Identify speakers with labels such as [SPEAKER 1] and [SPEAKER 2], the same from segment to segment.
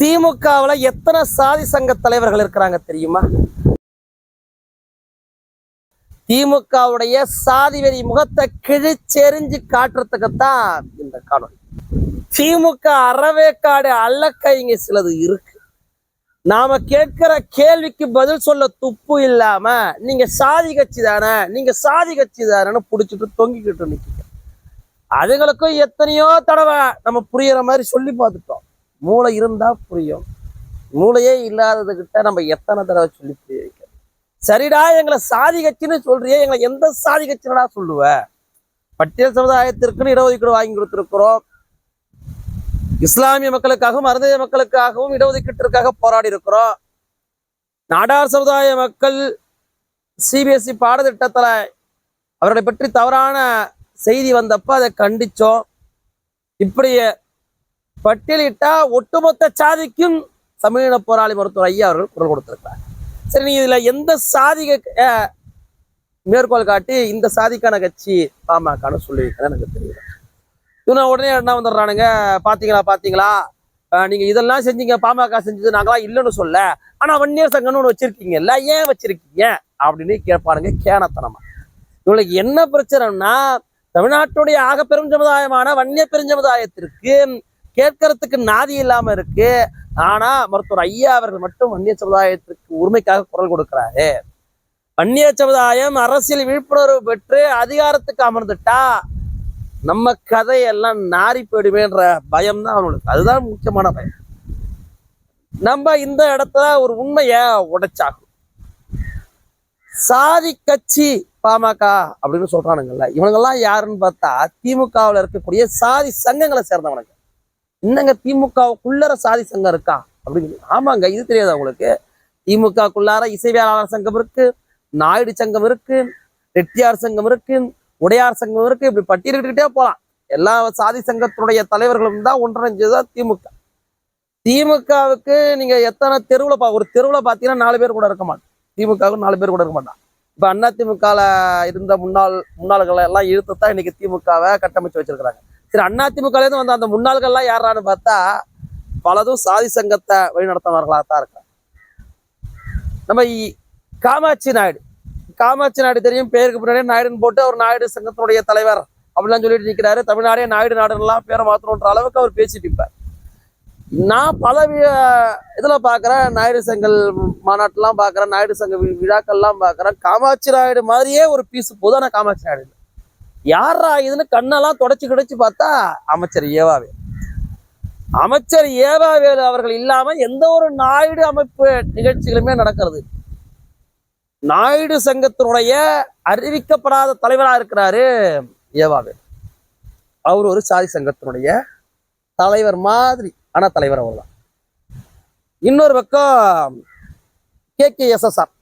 [SPEAKER 1] திமுகவுல எத்தனை சாதி சங்க தலைவர்கள் இருக்கிறாங்க தெரியுமா? திமுகவுடைய சாதி வெறி முகத்தை கிழிச்செறிஞ்சு காட்டுறதுக்குத்தான் இந்த காணொலி. திமுக அறவேக்காடு அல்லக்க இங்க சிலது இருக்கு. நாம கேட்கிற கேள்விக்கு பதில் சொல்ல துப்பு இல்லாம நீங்க சாதி கட்சி தானே நீங்க சாதி கட்சி தானேன்னு புடிச்சிட்டு தொங்கிக்கிட்டு நிக்கீங்க. அதுங்களுக்கும் எத்தனையோ தடவை நம்ம புரியுற மாதிரி சொல்லி பார்த்துட்டோம். மூளை இருந்தா புரியும். மூளையே இல்லாததுக்கிட்ட நம்ம எத்தனை தடவை சொல்லி புரிய வைக்க சரிடா எங்களை சாதி கட்சின்னு சொல்றியே எங்களை எந்த சாதி கட்சினடா சொல்லுவ? பட்டியல் சமுதாயத்திற்குன்னு இடஒதுக்கீடு வாங்கி கொடுத்துருக்குறோம். இஸ்லாமிய மக்களுக்காகவும் அருந்தைய மக்களுக்காகவும் இடஒதுக்கீட்டிற்காக போராடி இருக்கிறோம் நாடார் சமுதாய மக்கள் சிபிஎஸ்இ பாடத்திட்டத்துல அவர்களை பற்றி தவறான செய்தி வந்தப்ப அதை கண்டிச்சோம். இப்படி பட்டியலிட்டா ஒட்டுமொத்த சாதிக்கும் தமிழின போராளி மருத்துவர் ஐயா அவர்கள் குரல் கொடுத்திருக்கிறார். சரி நீ இதுல எந்த சாதிக மேற்கோள் காட்டி இந்த சாதிக்கான கட்சி பாமகன்னு சொல்லியிருக்கேன் எனக்கு தெரியல இவனை உடனே என்ன வந்துடுறானுங்க? பாத்தீங்களா பாத்தீங்களா? நீங்க இதெல்லாம் செஞ்சீங்க பாமக செஞ்சது நாங்களாம் இல்லைன்னு சொல்ல. ஆனா வன்னியர் சங்கம்னு ஒன்று வச்சிருக்கீங்கல்ல ஏன் வச்சிருக்கீங்க? அப்படின்னு கேட்பானுங்க கேனத்தனமா. இவங்களுக்கு என்ன பிரச்சனைன்னா தமிழ்நாட்டுடைய ஆக பெரும் சமுதாயமான வன்னிய பெருஞ்சமுதாயத்திற்கு கேட்கறதுக்கு நாதி இல்லாம இருக்கு. ஆனா மருத்துவர் ஐயா அவர்கள் மட்டும் வன்னிய சமுதாயத்திற்கு உரிமைக்காக குரல் கொடுக்கிறாரு. வன்னிய சமுதாயம் அரசியல் விழிப்புணர்வு பெற்று அதிகாரத்துக்கு அமர்ந்துட்டா நம்ம கதையெல்லாம் நாரி போயிடுவேன்ற பயம் தான் அவனுக்கு. அதுதான் முக்கியமான பயம். நம்ம இந்த இடத்துல ஒரு உண்மைய உடைச்சாகும் சாதி கட்சி பாமக அப்படின்னு சொல்றானுங்கல்ல இவனுங்கெல்லாம் யாருன்னு பார்த்தா திமுகவுல இருக்கக்கூடிய சாதி சங்கங்களை சேர்ந்தவனுங்க. என்னங்க திமுகவுக்குள்ளர சாதி சங்கம் இருக்கா? அப்படின்னு ஆமாங்க இது தெரியாது உங்களுக்கு? திமுகக்குள்ளார இசைவியலாளர் சங்கம் இருக்கு நாயுடு சங்கம் இருக்கு ரெட்டியார் சங்கம் இருக்கு உடையார் சங்கம் இருக்கு இப்படி பட்டியலிட்டுக்கிட்டே போலாம். எல்லா சாதி சங்கத்துடைய தலைவர்களும் தான் ஒன்றிணைஞ்சதுதான் திமுக. திமுகவுக்கு நீங்க எத்தனை தெருவுல பா ஒரு தெருவுல பாத்தீங்கன்னா நாலு பேர் கூட இருக்க மாட்டோம். திமுகவுக்கு நாலு பேர் கூட இருக்க மாட்டான் இப்ப அண்ணா திமுகவில் இருந்த முன்னாள் முன்னாள்களை எல்லாம் இழுத்து தான் இன்னைக்கு திமுகவை கட்டமைச்சு வச்சிருக்கிறாங்க. சரி அதிமுகலேருந்து வந்த அந்த முன்னாள்கள்லாம் யாரான்னு பார்த்தா பலதும் சாதி சங்கத்தை வழிநடத்தினவர்களாக தான் இருக்காங்க. நம்ம காமாட்சி நாயுடு. காமாட்சி நாயுடு தெரியும் பேருக்கு பின்னாடியே நாயுடுன்னு போட்டு அவர் நாயுடு சங்கத்தினுடைய தலைவர் அப்படிலாம் சொல்லிட்டு நிற்கிறாரு தமிழ்நாடே நாயுடு நாடுலாம் பேரை மாத்தணுன்ற அளவுக்கு அவர் பேசிட்டு இருப்பார். நான் பல இதில் இதுல நாயுடு சங்கல் மாநாட்டெல்லாம் பார்க்குறேன் நாயுடு சங்க விழாக்கள்லாம் பார்க்குறேன். காமாட்சி நாயுடு மாதிரியே ஒரு பீஸ் போதும் ஆனால் காமாட்சி நாயுடு யாரா இதுன்னு கண்ணெல்லாம் தொடச்சு கிடச்சு பார்த்தா அமைச்சர் ஏவாவே அமைச்சர் ஏவாவேலு அவர்கள் இல்லாம எந்த ஒரு நாயுடு அமைப்பு நிகழ்ச்சிகளுமே நடக்கிறது. நாயுடு சங்கத்தினுடைய அறிவிக்கப்படாத தலைவரா இருக்கிறாரு ஏவாவே அவர் ஒரு சாதி சங்கத்தினுடைய தலைவர் மாதிரி ஆனா தலைவர் அவர் தான் இன்னொரு பக்கம் K K SSR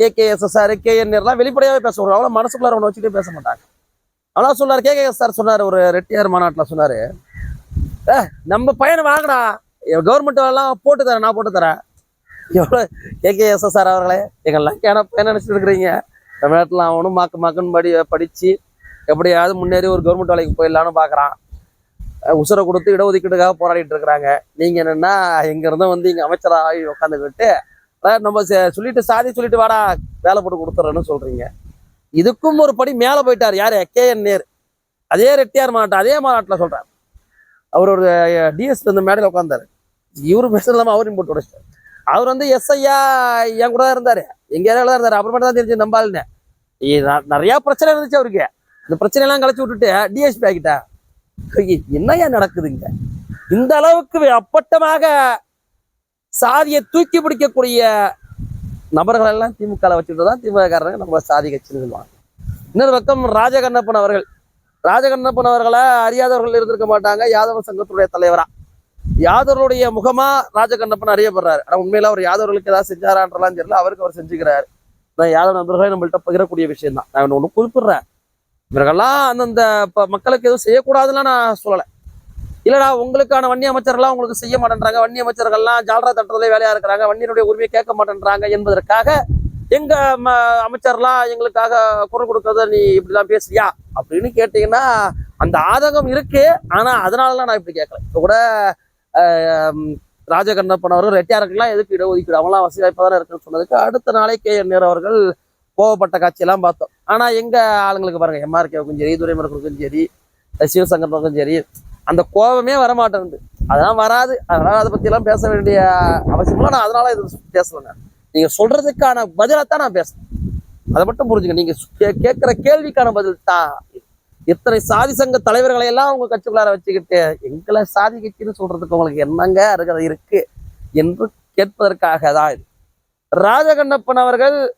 [SPEAKER 1] K K SSR K N வெளிப்படையாவே பேசுவாங்க அவ்வளோ மனசுக்குள்ளார ஒன்று வச்சுட்டே பேச மாட்டாங்க. ஆனால் சொன்னார் கே கே சார் சொன்னார் ஒரு ரெட்டியார் மாநாட்டில் சொன்னார். "ஏ, நம்ம பையனை வாங்கடா. கவர்மெண்ட் எல்லாம் போட்டு தரேன் நான் போட்டு தரேன். எவ்வளோ கே கே சார் அவர்களே எங்கெல்லாம் கேன பையன் நினச்சிட்டு இருக்கிறீங்க? தமிழ்நாட்டில் அவனும் மாக்கு மாக்குன்னு படி படித்து எப்படியாவது முன்னேறி ஒரு கவர்மெண்ட் வேலைக்கு போயிடலான்னு பார்க்குறான் உசுரை கொடுத்து இடஒதுக்கீட்டுக்காக போராடிட்டு இருக்கிறாங்க. நீங்கள் என்னென்னா இங்கேருந்தும் வந்து இங்கே அமைச்சராக உட்காந்துக்கிட்டு நம்ம ச- சொல்லிட்டு சாதி சொல்லிட்டு வாடா வேலை போட்டு கொடுத்துறேன்னு சொல்கிறீங்க இதுக்கும் ஒரு படி மேல போயிட்டார். யாரு? கே என் நேர். அதே ரெட்டியார் மாவட்டம் அதே மாநாட்டில் சொல்றாரு. அவர் ஒரு டிஎஸ் வந்து மேடையில் உட்காந்தாரு இவரு பேச இல்லாம அவரையும் போட்டு உடைச்சிட்டார். அவர் வந்து எஸ்ஐயா என் கூட தான் இருந்தாரு. எங்க ஏரியாவில் தான் இருந்தாரு. அப்புறமேட்டு தான் தெரிஞ்சு நம்பாளுன்னு இ- நிறைய பிரச்சனை இருந்துச்சு அவருக்கு. இந்த பிரச்சனை எல்லாம் கலைச்சு விட்டுட்டு டிஎஸ்பி ஆகிட்டா என்னையா நடக்குதுங்க இந்த அளவுக்கு அப்பட்டமாக சாதியை தூக்கி பிடிக்கக்கூடிய நபர்கள் எல்லாம் திமுக வச்சுட்டு தான் திமுகக்காரங்க நம்ம சாதி கட்சின்னு சொல்லுவாங்க. இன்னொரு பக்கம் ராஜகண்ணப்பன் அவர்கள். ராஜகண்ணப்பன் அவர்களை அறியாதவர்கள் இருந்திருக்க மாட்டாங்க. யாதவ சங்கத்துடைய தலைவரா. யாதவர்களுடைய முகமா ராஜகண்ணப்பன் அறியப்படுறாரு. ஆனா உண்மையில அவர் யாதவர்களுக்கு ஏதாவது செஞ்சாரான்றலாம் தெரியல. அவருக்கு அவர் செஞ்சுக்கிறாரு. நான் யாதவ நண்பர்களே நம்மள்கிட்ட பகிரக்கூடிய விஷயம் தான் நான் ஒன்று குறிப்பிடுறேன். இவர்கள்லாம் அந்தந்த ப- மக்களுக்கு எதுவும் செய்யக்கூடாதுன்னு நான் சொல்லலை. இல்லைடா உங்களுக்கான வன்னி அமைச்சர்கள்லாம் உங்களுக்கு செய்ய மாட்டேன்றாங்க. வன்னி அமைச்சர்கள்லாம் ஜால்ரா தட்டுறதே வேலையாக இருக்கிறாங்க. வன்னியனுடைய உரிமையை கேட்க மாட்டேன்றாங்க என்பதற்காக எங்கள் ம- அமைச்சர்லாம் எங்களுக்காக குரல் கொடுக்கறத நீ இப்படிலாம் பேசுறியா அப்படின்னு கேட்டிங்கன்னா அந்த ஆதங்கம் இருக்கு ஆனால் அதனாலலாம் நான் இப்படி கேட்கல. இப்போ கூட ராஜகண்ணப்பன் அவர்கள் ரெட்டியாருக்கெல்லாம் எதுக்கு இடஒதுக்கீடு? அவங்களாம் வசதி வாய்ப்பாக தானே இருக்குன்னு சொன்னதுக்கு அடுத்த நாளே கே. என் நேரு அவர்கள் கோவப்பட்ட காட்சியெல்லாம் பார்த்தோம். ஆனால் எங்கள் ஆளுங்களுக்கு பாருங்க எம்ஆர்கேவுக்கும் சரி துரைமுருகனுக்கும் சரி சிவசங்கரனுக்கும் சரி அந்த கோபமே வரமாட்டேங்குது. அதெல்லாம் வராது. அதனால அதை பற்றிலாம் பேச வேண்டிய அவசியம்லாம் நான் அதனால இது பேசலைங்க. நீங்க சொல்றதுக்கான பதிலாக தான் நான் பேசுறேன். அதை மட்டும் புரிஞ்சுங்க. நீங்க கே- கேள்விக்கான பதில் தான் இத்தனை சாதி சங்க தலைவர்களை எல்லாம் உங்க கட்சிக்குள்ளார வச்சுக்கிட்டு எங்களை சாதி கட்சின்னு சொல்றதுக்கு உங்களுக்கு என்னங்க இருக்கிறது இருக்கு என்று கேட்பதற்காக தான் இது. ராஜகண்ணப்பன் அவர்கள்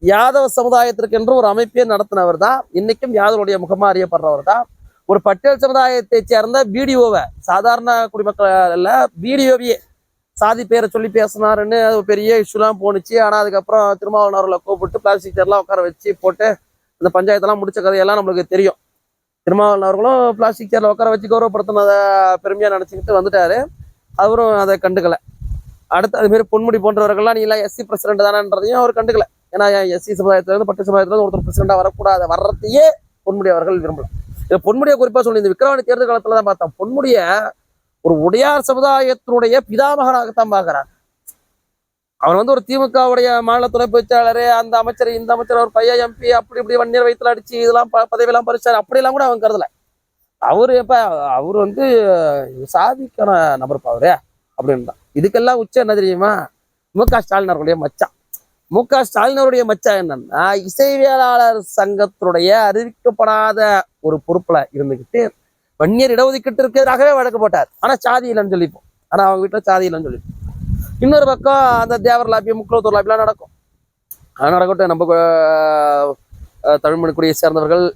[SPEAKER 1] யாதவ சமுதாயத்திற்கு என்று ஒரு அமைப்பே நடத்தினவர் தான். இன்னைக்கும் யாதவருடைய முகமா அறியப்படுறவர் தான். ஒரு பட்டேல் சமுதாயத்தை சேர்ந்த பிடிஓவை சாதாரண குடிமக்கள் அல்ல பிடிஓவையே சாதி பேரை சொல்லி பேசினாருன்னு அது ஒரு பெரிய இஷ்யூலாம் போணுச்சு. ஆனால் அதுக்கப்புறம் திருமாவளவர்களை கூப்பிட்டு பிளாஸ்டிக் சேர்லாம் உட்கார வச்சு போட்டு அந்த பஞ்சாயத்தெல்லாம் முடிச்ச கதையெல்லாம் நம்மளுக்கு தெரியும். திருமாவளவர்களும் பிளாஸ்டிக் சேரில் உட்கார வச்சு கௌரவப்படுத்தினதை பெருமையாக நினச்சிக்கிட்டு வந்துட்டாரு. அவரும் அதை கண்டுக்கல. அடுத்து அதுமாரி பொன்முடி போன்றவர்கள்லாம் நீ எல்லாம் எஸ்சி பிரசிடென்ட் தானன்றதையும் அவர் கண்டுக்கல. ஏன்னா எஸ்சி சமுதாயத்திலிருந்து பட்டு சமுதாயத்திலிருந்து ஒருத்தர் பிரசிடென்ட்டாக வரக்கூடாது வர்றதையே பொன்முடி அவர்கள் விரும்பலாம் இது பொன்முடிய குறிப்பாக சொல்லி இந்த விக்ரவாணி தேர்தல் காலத்துல தான் பார்த்தோம். பொன்முடிய ஒரு உடையார் சமுதாயத்தினுடைய பிதாமகனாகத்தான் பார்க்கிறார். அவர் வந்து ஒரு திமுகவுடைய மாநில துணை பேச்சாளர் அந்த அமைச்சர் இந்த அமைச்சர் ஒரு பையன் எம்பி அப்படி இப்படி வன்னியர் வயிற்றுல அடிச்சு இதெல்லாம் ப- பதவியெல்லாம் பறிச்சார். அப்படியெல்லாம் கூட அவன் கருதல. அவரு இப்ப அவர் வந்து சாதிக்கான நபர்ப்பா அவரு அப்படின்னு தான் இதுக்கெல்லாம் உச்சம் என்ன தெரியுமா? மு க ஸ்டாலின் அவர்களுடைய மச்சான். மு. க. ஸ்டாலினருடைய மச்சான் என்னன்னா இசைவியலாளர் சங்கத்தினுடைய அறிவிக்கப்படாத ஒரு பொறுப்புல இருந்துகிட்டு வன்னியர் இடஒதுக்கீட்டு இருக்கிறதாகவே வழக்கு போட்டார். ஆனா சாதி இல்லைன்னு சொல்லிப்போம். ஆனா அவங்க வீட்டுல சாதி இல்லைன்னு சொல்லிப்போம். இன்னொரு பக்கம் அந்த தேவர் லாபி முக்குளத்தூர் லாபிலாம் நடக்கும். அது நடக்கட்டும். நம்ம அஹ், சேர்ந்தவர்கள்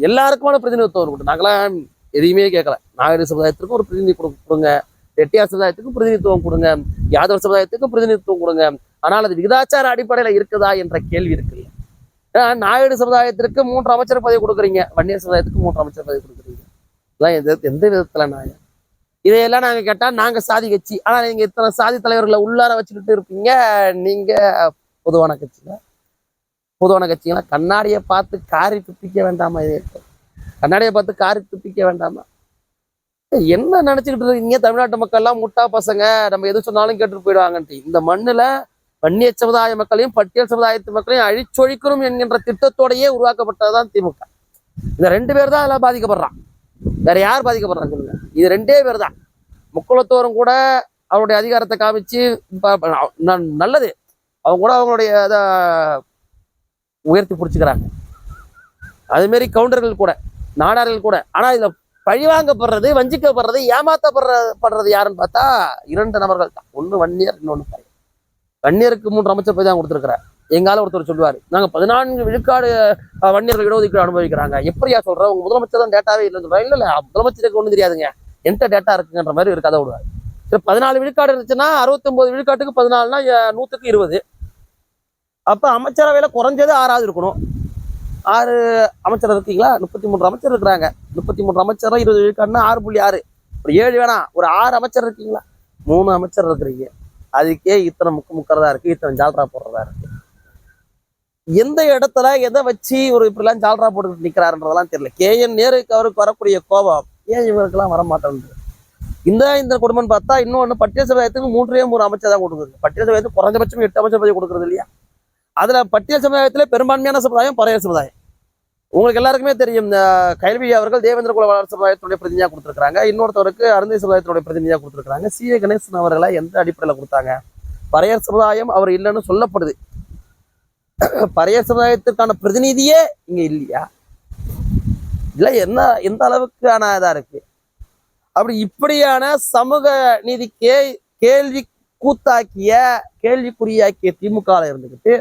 [SPEAKER 1] எல்லாருக்குமான பிரதிநிதித்துவம் இருக்கட்டும். நாங்களாம் எதையுமே கேட்கல. நாகரிக சமுதாயத்திற்கும் ஒரு பிரதிநிதி கொடு- கொடுங்க. ரெட்டியார் சமுதாயத்துக்கும் பிரதிநிதித்துவம் கொடுங்க. யாதவ சமுதாயத்துக்கும் பிரதிநிதித்துவம் கொடுங்க. ஆனால் அது விகிதாச்சார அடிப்படையில இருக்குதா என்ற கேள்வி இருக்குல்ல நாயுடு சமுதாயத்திற்கு மூன்று அமைச்சர் பதவி கொடுக்குறீங்க. வன்னியர் சமுதாயத்துக்கு மூன்று அமைச்சர் பதவி கொடுக்குறீங்க. இதான் எந்த எந்த விதத்துல நியாயம் இதையெல்லாம் நாங்க கேட்டா நாங்க சாதி கட்சி. ஆனா நீங்க இத்தனை சாதி தலைவர்களை உள்ளார வச்சுக்கிட்டு இருப்பீங்க. நீங்க பொதுவான கட்சியில் பொதுவான கட்சிங்களா கண்ணாடியை பார்த்து காரி துப்பிக்க வேண்டாமா இது? கண்ணாடியை பார்த்து காரி துப்பிக்க வேண்டாமா? என்ன நினைச்சுக்கிட்டு இருக்கீங்க தமிழ்நாட்டு மக்கள் எல்லாம் முட்டா பசங்க. நம்ம எது சொன்னாலும் கேட்டுட்டு போயிடுவாங்கன்ட்டு. இந்த மண்ணுல வன்னிய சமுதாய மக்களையும் பட்டியல் சமுதாயத்து மக்களையும் அழிச்சொழிக்கணும் என்கின்ற திட்டத்தோடயே உருவாக்கப்பட்டதுதான் திமுக. இந்த ரெண்டு பேர் தான் அதில் பாதிக்கப்படுறான். வேற யார் பாதிக்கப்படுறாங்க சொல்லுங்க. இது ரெண்டே பேர் தான். முக்குளத்தோரும் கூட அவருடைய அதிகாரத்தை காமிச்சு ந- நல்லது. அவங்க கூட அவங்களுடைய அதை உயர்த்தி பிடிச்சிக்கிறாங்க. அது மாதிரி கவுண்டர்கள் கூட நாடார்கள் கூட. ஆனா இதில் பழிவாங்கப்படுறது வஞ்சிக்கப்படுறது ஏமாத்தப்படுற படுறது யாருன்னு பார்த்தா இரண்டு நபர்கள் தான். ஒண்ணு வன்னியர் இன்னொன்று பையன் வன்னியருக்கு மூன்று அமைச்சர் போய் தான் கொடுத்துருக்கிறார். எங்கால ஒருத்தர் சொல்லுவார் நாங்க பதினான்கு விழுக்காடு அஹ், வன்னியர்கள் இடஒதுக்கீடு அனுபவிக்கிறாங்க. எப்படியா சொல்கிறேன் உங்க முதலமைச்சர் தான் டேட்டாவே இல்லைன்னு சொல்கிறேன் இல்ல இல்லை முதலமைச்சருக்கு ஒன்றும் தெரியாதுங்க. என்கிட்ட டேட்டா இருக்குங்கிற மாதிரி ஒரு கதை விடுவார். சரி பதினாலு விழுக்காடு இருந்துச்சுன்னா அறுபத்தொன்பது விழுக்காட்டுக்கு பதினாலுனா நூற்றுக்கு இருபது. அப்ப அமைச்சரவையில குறைஞ்சது ஆறாவது இருக்கணும். ஆறு அமைச்சர் இருக்கீங்களா? முப்பத்தி மூன்று அமைச்சர் இருக்கிறாங்க. முப்பத்தி மூன்று அமைச்சர் இருபது விழுக்காடுனா ஆறு புள்ளி ஆறு. ஒரு ஏழு வேணாம் ஒரு ஆறு அமைச்சர் இருக்கீங்களா? மூணு அமைச்சர் இருக்கிறீங்க. அதுக்கே இத்தனை முக்கு முக்கிறதா இருக்கு. இத்தனை ஜால்ரா போடுறதா இருக்கு. எந்த இடத்துல எதை வச்சு ஒரு இப்படிலாம் ஜால்ரா போட்டு நிக்கிறாருன்றதெல்லாம் தெரியல. கே என் நேருக்கு அவருக்கு வரக்கூடிய கோபம். ஏன் இவருக்கெல்லாம் வரமாட்டேங்குது இந்த இந்த குடும்பம் பார்த்தா இன்னொன்று பட்டியல் சமுதாயத்துக்கு மூன்றே மூணு அமைச்சர் தான் கொடுக்குறது பட்டியல் சமுதாயத்துக்கு குறைஞ்சபட்சம் எட்டு அமைச்சர் பதவி கொடுக்குறது இல்லையா? அதுல பட்டியல் சமுதாயத்துல பெரும்பான்மையான சமுதாயம் பறையர் சமுதாயம். உங்களுக்கு எல்லாருக்குமே தெரியும் இந்த கல்வி அவர்கள் தேவேந்திர குல வளர் சமுதாயத்தினுடைய பிரதிநிதியாக கொடுத்துருக்காங்க இன்னொருத்தவருக்கு அருந்தை சமுதாயத்துடைய பிரதிநிதியாக கொடுத்துருக்காங்க சி. ஏ. கணேசன் அவர்களை எந்த அடிப்படையில் கொடுத்தாங்க? பறையர் சமுதாயம் அவர் இல்லைன்னு சொல்லப்படுது. பறையர் சமுதாயத்திற்கான பிரதிநிதியே இங்க இல்லையா? இல்ல என்ன எந்த அளவுக்கான இதா இருக்கு? அப்படி இப்படியான சமூக நீதிக்கே கேள்வி கூத்தாக்கிய கேள்விக்குறியாக்கிய திமுக இருந்துக்கிட்டு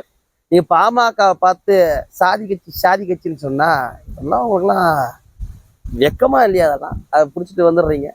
[SPEAKER 1] நீ பாமகவை பார்த்து சாதி கட்சி சாதி கட்சின்னு சொன்னால் இதெல்லாம் உங்களுக்குலாம் வெக்கமாக இல்லையா அதெல்லாம் அதை பிடிச்சிட்டு வந்துடுறீங்க.